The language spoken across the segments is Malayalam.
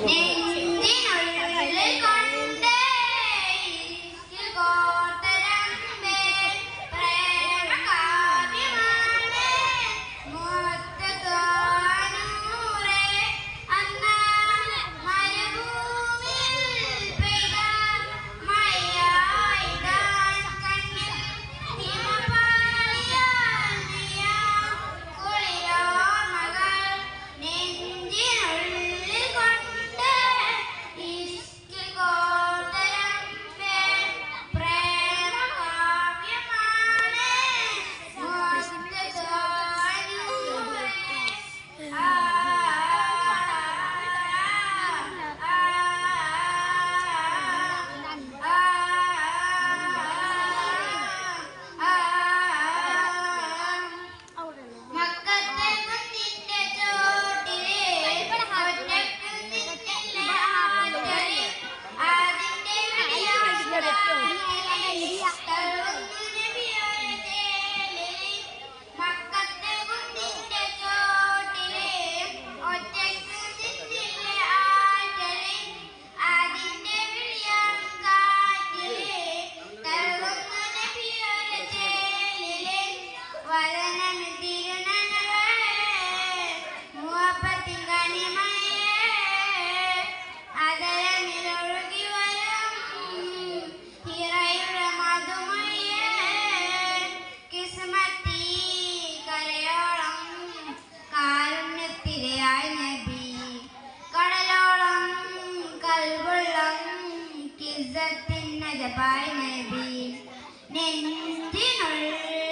നെഞ്ചിനുള്ളിൽ ഇസ്സത്തിൻ നജബായ് നബി. നെഞ്ചിനുള്ളിൽ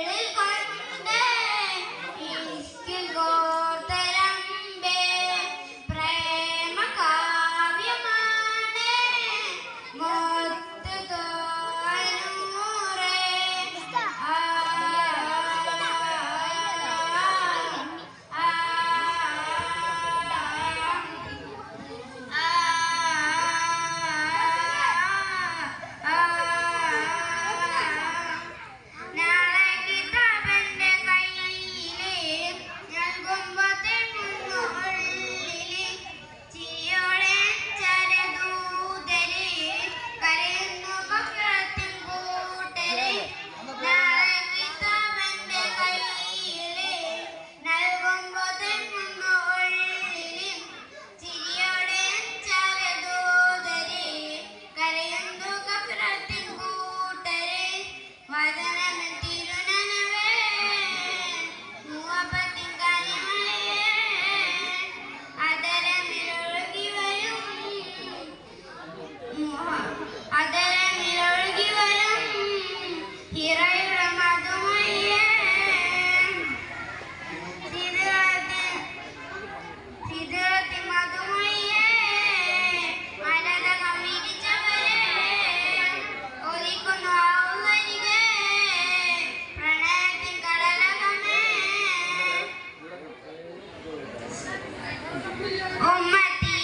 ഉമ്മത്തി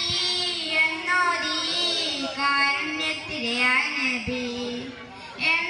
എന്നോതി കാരണ്യത്തിലെ അനബി.